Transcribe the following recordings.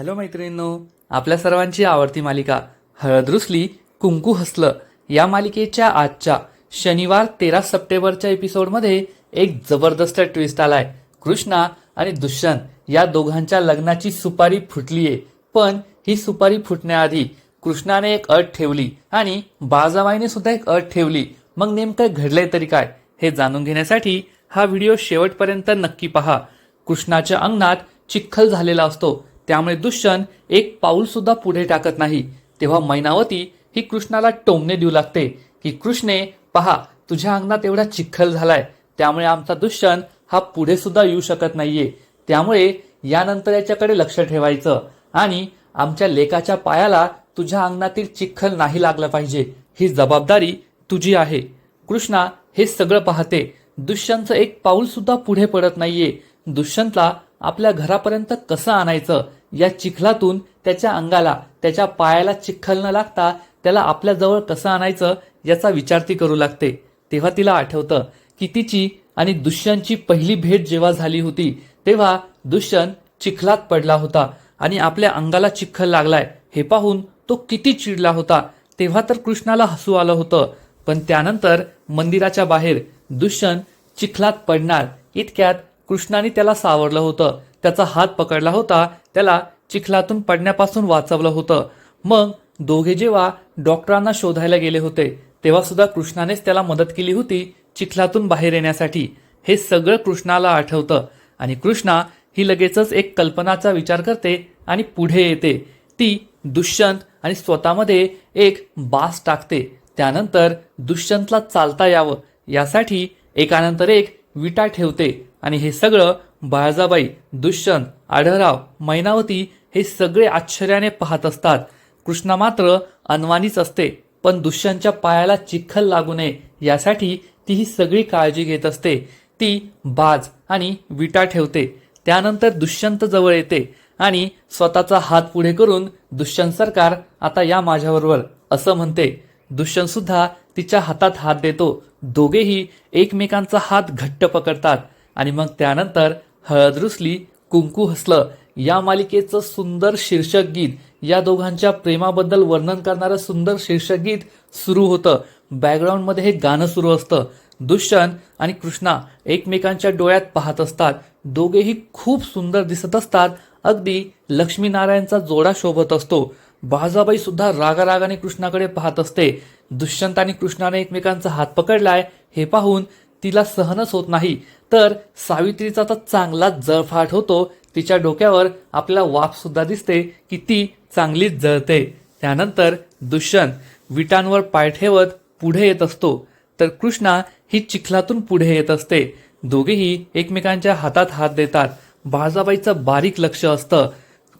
Hello मैत्रिणींनो आपल्या सर्वांची आवडती मालिका हळद रुसली कुंकू हसलं या मालिकेच्या आजच्या शनिवार तेरा सप्टेंबरच्या एपिसोडमध्ये एक जबरदस्त ट्विस्ट आलाय. कृष्णा आणि दुष्यंत या दोघांच्या लग्नाची सुपारी फुटलीये. पण ही सुपारी फुटण्याआधी कृष्णाने एक अट ठेवली आणि बाजाबाईने सुद्धा एक अट ठेवली. मग नेमकं घडलंय तरी काय हे जाणून घेण्यासाठी हा व्हिडिओ शेवटपर्यंत नक्की पहा. कृष्णाच्या अंगणात चिखल झालेला असतो. त्यामुळे दुष्यंत एक पाऊल सुद्धा पुढे टाकत नाही. तेव्हा मैनावती ही कृष्णाला टोमणे देऊ लागते की कृष्णे पहा तुझ्या अंगणात एवढा चिखल झालाय. त्यामुळे आमचा दुष्यंत हा पुढे सुद्धा येऊ शकत नाहीये. त्यामुळे यानंतर याच्याकडे लक्ष ठेवायचं. आणि आमच्या लेकाच्या पायाला तुझ्या अंगणातील चिखल नाही लागलं पाहिजे. ही जबाबदारी तुझी आहे. कृष्णा हे सगळं पाहते. दुष्यंतचं एक पाऊल सुद्धा पुढे पडत नाहीये. दुष्यंतला आपल्या घरापर्यंत कसं आणायचं? या चिखलातून त्याच्या अंगाला त्याच्या पायाला चिखल न लागता त्याला आपल्या जवळ कसं आणायचं याचा विचार ती करू लागते. तेव्हा तिला आठवतं की तिची आणि दुष्यंतची पहिली भेट जेव्हा झाली होती तेव्हा दुष्यंत चिखलात पडला होता आणि आपल्या अंगाला चिखल लागलाय. हे पाहून तो किती चिडला होता. तेव्हा तर कृष्णाला हसू आलं होतं पण त्यानंतर मंदिराच्या बाहेर दुष्यंत चिखलात पडणार इतक्यात कृष्णाने त्याला सावरलं होतं. त्याचा हात पकडला होता त्याला चिखलातून पडण्यापासून वाचवलं होतं. मग दोघे जेव्हा डॉक्टरांना शोधायला गेले होते तेव्हा सुद्धा कृष्णानेच त्याला मदत केली होती चिखलातून बाहेर येण्यासाठी. हे सगळं कृष्णाला आठवतं आणि कृष्णा ही लगेचच एक कल्पनाचा विचार करते आणि पुढे येते. ती दुष्यंत आणि स्वतःमध्ये एक बास टाकते. त्यानंतर दुष्यंतला चालता यावं. यासाठी एकानंतर एक विटा ठेवते आणि हे सगळं बाळजाबाई दुष्यंत आढळराव मैनावती हे सगळे आश्चर्याने पाहत असतात. कृष्णा मात्र अनवानीच असते पण दुष्यंतच्या पायाला चिखल लागू नये यासाठी ती ही सगळी काळजी घेत असते. ती बाज आणि विटा ठेवते त्यानंतर दुष्यंत जवळ येते आणि स्वतःचा हात पुढे करून दुष्यंत सरकार आता या माझ्याबरोबर असं म्हणते. दुष्यंत सुद्धा तिच्या हातात हात देतो. दोघेही एकमेकांचा हात घट्ट पकडतात आणि मग त्यानंतर हळद रुसली कुंकू हसलं. या मालिकेचं सुंदर शीर्षक गीत. या दोघांच्या प्रेमाबद्दल वर्णन करणारं सुंदर शीर्षक गीत सुरू होतं. बॅकग्राऊंडमध्ये हे गाणं सुरू असतं. दुष्यंत आणि कृष्णा एकमेकांच्या डोळ्यात पाहत असतात. दोघेही खूप सुंदर दिसत असतात. अगदी लक्ष्मीनारायणचा जोडा शोभत असतो. बाजाबाई सुद्धा रागारागाने कृष्णाकडे पाहत असते. दुष्यंत आणि कृष्णाने एकमेकांचा हात पकडलाय. हे पाहून तिला सहनच होत नाही. तर सावित्रीचा तर चांगलाच जळफाट होतो. तिच्या डोक्यावर आपल्याला वाफसुद्धा दिसते की ती चांगलीच जळते. त्यानंतर दुष्यंत विटांवर पाय ठेवत पुढे येत असतो. तर कृष्णा ही चिखलातून पुढे येत असते. दोघेही एकमेकांच्या हातात हात देतात. बाळजाबाईचं बारीक लक्ष असतं.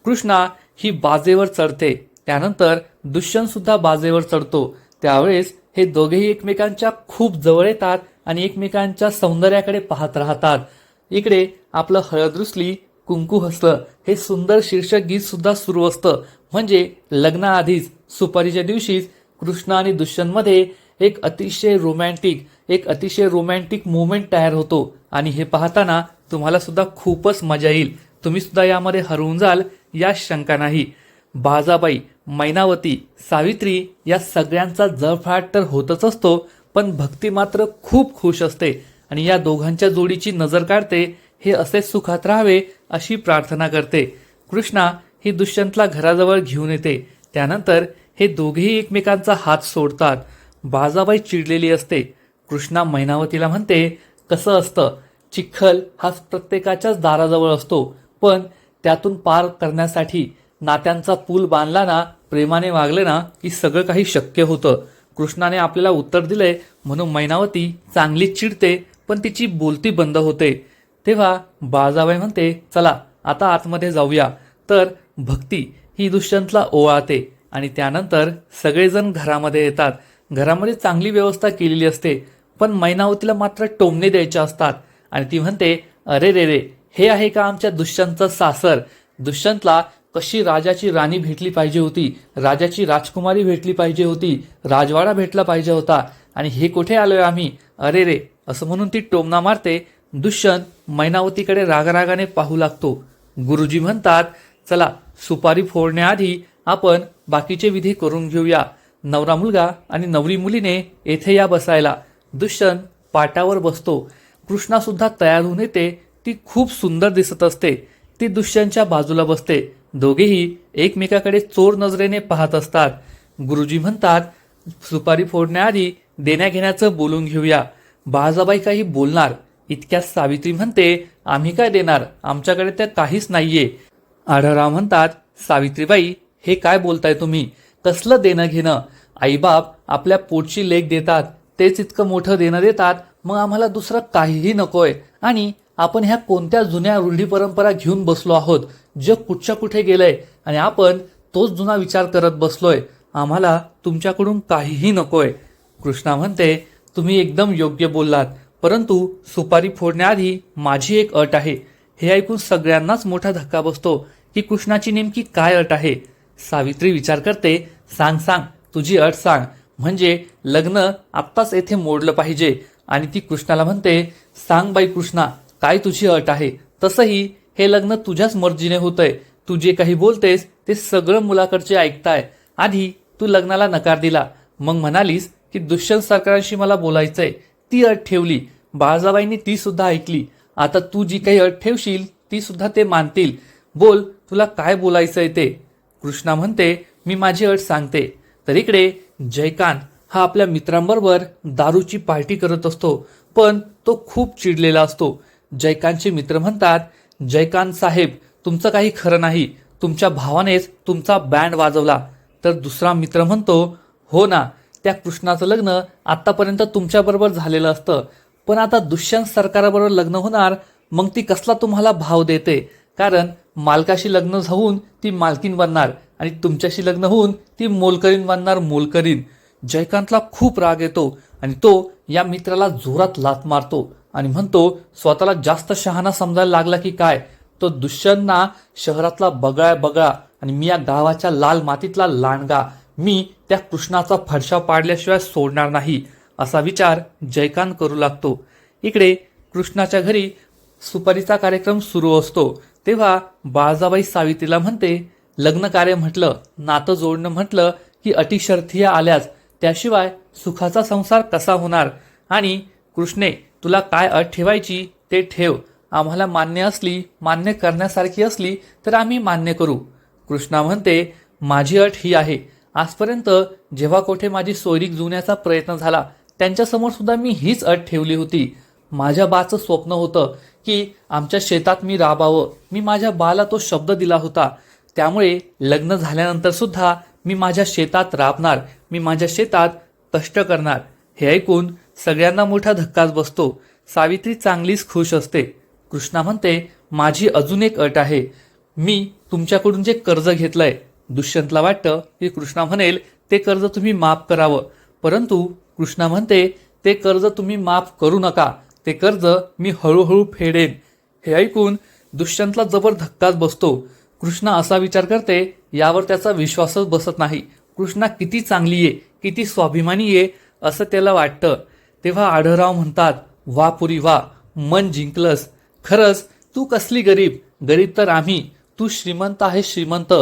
कृष्णा ही बाजेवर चढते. त्यानंतर दुष्यंत सुद्धा बाजेवर चढतो. त्यावेळेस हे दोघेही एकमेकांच्या खूप जवळ येतात. आणि एकमेकांच्या सौंदर्याकडे पाहत राहतात. इकडे आपलं हळद रुसली कुंकू हसलं हे सुंदर शीर्षक गीत सुद्धा सुरू असतं. म्हणजे लग्नाआधीच सुपारीच्या दिवशीच कृष्ण आणि दुष्यंतमध्ये एक अतिशय रोमॅन्टिक एक अतिशय रोमॅन्टिक मुवमेंट तयार होतो. आणि हे पाहताना तुम्हाला सुद्धा खूपच मजा येईल. तुम्ही सुद्धा यामध्ये हरवून जाल या शंका नाही. बाजाबाई मैनावती सावित्री या सगळ्यांचा जळफाट तर होतच असतो पण भक्ती मात्र खूप खुश असते आणि या दोघांच्या जोडीची नजर काढते हे असे सुखात राहावे अशी प्रार्थना करते. कृष्णा ही दुष्यंतला घराजवळ घेऊन येते. त्यानंतर हे दोघेही एकमेकांचा हात सोडतात. बाजाबाई चिडलेली असते. कृष्णा मैनावतीला म्हणते कसं असतं? चिखल हा प्रत्येकाच्याच दाराजवळ असतो. पण त्यातून पार करण्यासाठी नात्यांचा पूल बांधला ना प्रेमाने वागले ना की सगळं काही शक्य होतं. कृष्णाने आपल्याला उत्तर दिलंय म्हणून मैनावती चांगली चिडते पण तिची बोलती बंद होते. तेव्हा बाळजाबाई म्हणते चला आता आतमध्ये जाऊया. तर भक्ती ही दुष्यंतला ओवाळते आणि त्यानंतर सगळेजण घरामध्ये येतात. घरामध्ये चांगली व्यवस्था केलेली असते पण मैनावतीला मात्र टोमणे द्यायचे असतात. आणि ती म्हणते अरे रे रे हे आहे का आमच्या दुष्यंतचं सासर? दुष्यंतला कशी राजाची राणी भेटली पाहिजे होती राजाची राजकुमारी भेटली पाहिजे होती राजवाडा भेटला पाहिजे होता आणि हे कुठे आलोय आम्ही? अरे रे असं म्हणून ती टोमना मारते दुष्यंत मैनावतीकडे रागरागाने पाहू लागतो. गुरुजी म्हणतात चला सुपारी फोडण्याआधी आपण बाकीचे विधी करून घेऊया. नवरा मुलगा आणि नवरी मुलीने येथे या बसायला. दुष्यंत पाटावर बसतो. कृष्णासुद्धा तयार होऊन येते. ती खूप सुंदर दिसत असते. ती दुष्यंतच्या बाजूला बसते. दोघेही एकमेकाकडे चोर नजरेने पाहत असतात. गुरुजी म्हणतात सुपारी फोडण्याआधी देण्याघेण्याचं बोलून घेऊया. बाळाजाबाई काही बोलणार. इतक्यात सावित्री म्हणते आम्ही काय देणार? आमच्याकडे त्या काहीच नाहीये. आढळराव म्हणतात सावित्रीबाई हे काय बोलताय तुम्ही? कसलं देणं घेणं? आईबाप आपल्या पोटची लेख देतात. तेच इतकं मोठं देणं देतात. मग आम्हाला दुसरं काहीही नकोय. आणि आपण ह्या कोणत्या जुन्या रूढी परंपरा घेऊन बसलो आहोत? जग कुठच्या कुठे गेलंय? आणि आपण तोच जुना विचार करत बसलोय. आम्हाला तुमच्याकडून काहीही नकोय. कृष्णा म्हणते तुम्ही एकदम योग्य बोललात. परंतु सुपारी फोडण्याआधी माझी एक अट आहे. हे ऐकून सगळ्यांनाच मोठा धक्का बसतो की कृष्णाची नेमकी काय अट आहे? सावित्री विचार करते सांग सांग तुझी अट सांग. म्हणजे लग्न आत्ताच येथे मोडलं पाहिजे. आणि ती कृष्णाला म्हणते सांग बाई कृष्णा काय तुझी अट आहे? तसंही हे लग्न तुझ्याच मर्जीने होतंय. तू जे काही बोलतेस ते सगळं मुलाकडचे ऐकताय. आधी तू लग्नाला नकार दिला. मग म्हणालीस की दुष्यंत सरकारांशी मला बोलायचंय. ती अट ठेवली. बाळजाबाईंनी ती सुद्धा ऐकली. आता तू जी काही अट ठेवशील ती सुद्धा ते मानतील. बोल तुला काय बोलायचंय ते? कृष्णा म्हणते मी माझी अट सांगते. तर इकडे जयकांत हा आपल्या मित्रांबरोबर दारूची पार्टी करत असतो. पण तो खूप चिडलेला असतो. जयकांतचे मित्र म्हणतात जयकांत साहेब तुमचं काही खरं नाही. तुमच्या भावानेच तुमचा बँड वाजवला. तर दुसरा मित्र म्हणतो हो ना त्या कृष्णाचं लग्न आत्तापर्यंत तुमच्याबरोबर झालेलं असतं. पण आता दुष्यंत सरकाराबरोबर लग्न होणार मग ती कसला तुम्हाला भाव देते? कारण मालकाशी लग्न होऊन ती मालकीन बनणार आणि तुमच्याशी लग्न होऊन ती मोलकरीन बनणार मोलकरीन जयकांतला खूप राग येतो आणि तो या मित्राला जोरात लात मारतो. आणि म्हणतो स्वतःला जास्त शहाणा समजायला लागला की काय? तो दुष्यंतना शहरातला बगळा बगळा आणि मी या गावाच्या लाल मातीतला लांडगा. मी त्या कृष्णाचा फडशा पाडल्याशिवाय सोडणार नाही. असा विचार जयकांत करू लागतो. इकडे कृष्णाच्या घरी सुपारीचा कार्यक्रम सुरू असतो. तेव्हा बाळजाबाई सावित्रीला म्हणते लग्न कार्य म्हटलं नातं जोडणं म्हटलं की अटी शर्थी आल्याच त्याशिवाय सुखाचा संसार कसा होणार? आणि कृष्णे तुला काय अट ठेवायची ते ठेव. आम्हाला मान्य असली मान्य करण्यासारखी असली तर आम्ही मान्य करू. कृष्णा म्हणते माझी अट ही आहे. आजपर्यंत जेव्हा कोठे माझी सोयरीक जुण्याचा प्रयत्न झाला त्यांच्यासमोर सुद्धा मी हीच अट ठेवली होती. माझ्या बाचं स्वप्न होतं की आमच्या शेतात मी राबावं. मी माझ्या बाला तो शब्द दिला होता. त्यामुळे लग्न झाल्यानंतर सुद्धा मी माझ्या शेतात राबणार. मी माझ्या शेतात कष्ट करणार. हे ऐकून सगळ्यांना मोठा धक्काच बसतो. सावित्री चांगलीच खुश असते. कृष्णा म्हणते माझी अजून एक अट आहे. मी तुमच्याकडून जे कर्ज घेतलंय दुष्यंतला वाटतं की कृष्णा म्हणेल ते कर्ज तुम्ही माफ करावं. परंतु कृष्णा म्हणते ते कर्ज तुम्ही माफ करू नका. ते कर्ज मी हळूहळू फेडेन. हे ऐकून दुष्यंतला जबर धक्काच बसतो. कृष्णा असा विचार करते यावर त्याचा विश्वासच बसत नाही. कृष्णा किती चांगली आहे किती स्वाभिमानी आहे असं त्याला वाटतं. तेव्हा आढळराव म्हणतात वा पुरी वा मन जिंकलंस. खरंच तू कसली गरीब? गरीब तर आम्ही. तू श्रीमंत आहे श्रीमंत.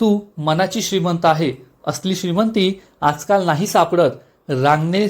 तू मनाची श्रीमंत आहे. असली श्रीमंती आजकाल नाही सापडत. रांगणे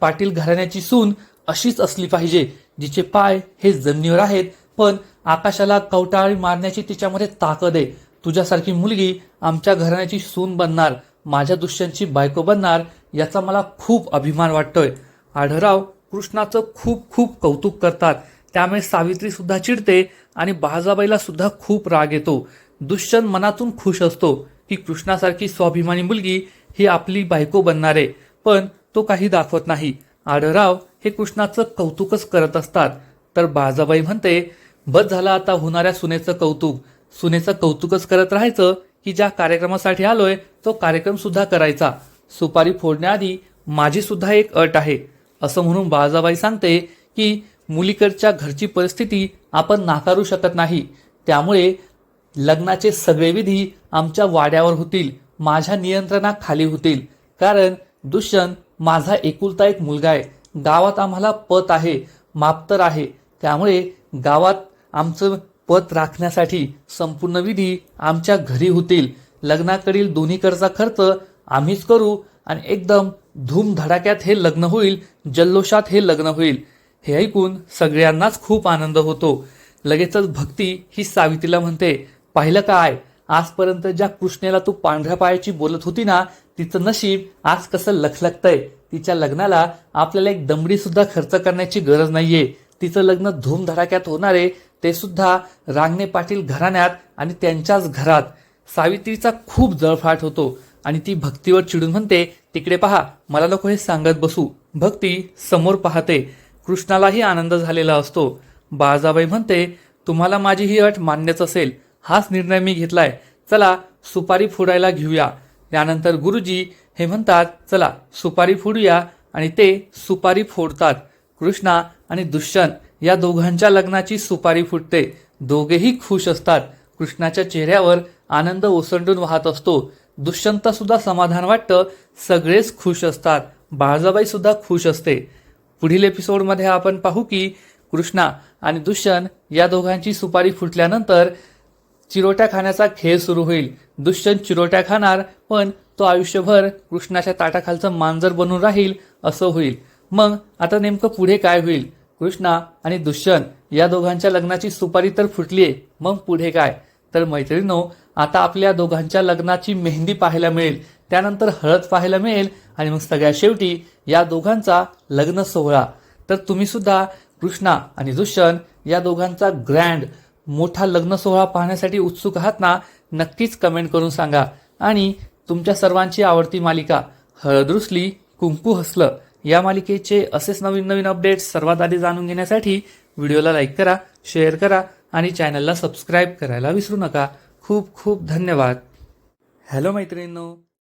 पाटील घराण्याची सून अशीच असली पाहिजे जिचे पाय हे जमिनीवर आहेत. पण आकाशाला कवटाळी मारण्याची तिच्यामध्ये ताकद आहे. तुझ्यासारखी मुलगी आमच्या घराण्याची सून बनणार माझ्या दृश्यांची बायको बनणार याचा मला खूप अभिमान वाटतोय. आढराव कृष्णाचं खूप खूप कौतुक करतात. त्यामुळे सावित्रीसुद्धा चिडते आणि बाजाबाईला सुद्धा खूप राग येतो. दुष्यंत मनातून खुश असतो की कृष्णासारखी स्वाभिमानी मुलगी ही आपली बायको बनणार आहे पण तो काही दाखवत नाही. आढराव हे कृष्णाचं कौतुकच करत असतात. तर बाजाबाई म्हणते बस झालं आता होणाऱ्या सुनेचं कौतुक. सुनेचं कौतुकच करत राहायचं की ज्या कार्यक्रमासाठी आलोय तो कार्यक्रम सुद्धा करायचा. सुपारी फोडण्याआधी माझी सुद्धा एक अट आहे. असं म्हणून बाळाजाबाई सांगते की मुलीकडच्या घरची परिस्थिती आपण नाकारू शकत नाही. त्यामुळे लग्नाचे सगळे विधी आमच्या वाड्यावर होतील माझ्या नियंत्रणाखाली होतील. कारण दुष्यंत माझा एकुलता एक मुलगा आहे. गावात आम्हाला पत आहे मापतर आहे. त्यामुळे गावात आमचं पत राखण्यासाठी संपूर्ण विधी आमच्या घरी होतील. लग्नाकडील दोन्हीकडचा खर्च आम्हीच करू आणि एकदम धूमधडाक्यात हे लग्न होईल जल्लोषात हे लग्न होईल. हे ऐकून सगळ्यांनाच खूप आनंद होतो. लगेचच भक्ती ही सावित्रीला म्हणते पाहिलं काय? आजपर्यंत ज्या कृष्णेला तू पांढऱ्या पायाची बोलत होती ना तिचं नशीब आज कसं लखलखतंय. तिच्या लग्नाला आपल्याला एक दमडी सुद्धा खर्च करण्याची गरज नाहीये. तिचं लग्न धूमधडाक्यात होणारे ते सुद्धा रांगणे पाटील घराण्यात आणि त्यांच्याच घरात. सावित्रीचा खूप जळफाट होतो. आणि ती भक्तीवर चिडून म्हणते तिकडे पहा मला नको हे सांगत बसू. भक्ती समोर पाहते. कृष्णालाही आनंद झालेला असतो. बाळजाबाई म्हणते तुम्हाला माझी ही अट मान्यच असेल. हाच निर्णय मी घेतलाय. चला सुपारी फोडायला घेऊया. यानंतर गुरुजी हे म्हणतात चला सुपारी फोडूया. आणि ते सुपारी फोडतात. कृष्णा आणि दुष्यंत या दोघांच्या लग्नाची सुपारी फुटते. दोघेही खुश असतात. कृष्णाच्या चेहऱ्यावर आनंद ओसंडून वाहत असतो. दुष्यंत सुद्धा समाधान वाटतं. सगळेच खुश असतात. बाळजाबाई सुद्धा खुश असते. पुढील एपिसोडमध्ये आपण पाहू की कृष्णा आणि दुष्यंत या दोघांची सुपारी फुटल्यानंतर चिरोट्या खाण्याचा खेळ सुरू होईल. दुष्यंत चिरोट्या खाणार पण तो आयुष्यभर कृष्णाच्या ताटाखालचं मांजर बनून राहील असं होईल. मग आता नेमकं पुढे काय होईल? कृष्णा आणि दुष्यंत या दोघांच्या लग्नाची सुपारी तर फुटलीये. मग पुढे काय? तर मैत्रिणीनो आता आपल्या दोघांच्या लग्नाची मेहंदी पाहायला मिळेल. त्यानंतर हळद पाहायला मिळेल. आणि मग सगळ्या शेवटी या दोघांचा लग्न सोहळा. तर तुम्ही सुद्धा कृष्णा आणि दुष्यंत या दोघांचा ग्रँड मोठा लग्न सोहळा पाहण्यासाठी उत्सुक आहात ना नक्कीच कमेंट करून सांगा. आणि तुमच्या सर्वांची आवडती मालिका हळद रुसली कुंकू हसलं या मालिकेचे असेच नवीन नवीन अपडेट्स सर्वात आधी जाणून घेण्यासाठी व्हिडिओला लाईक करा शेअर करा आणि चॅनलला सबस्क्राईब करायला विसरू नका. खूप खूप धन्यवाद. हॅलो मैत्रिणींनो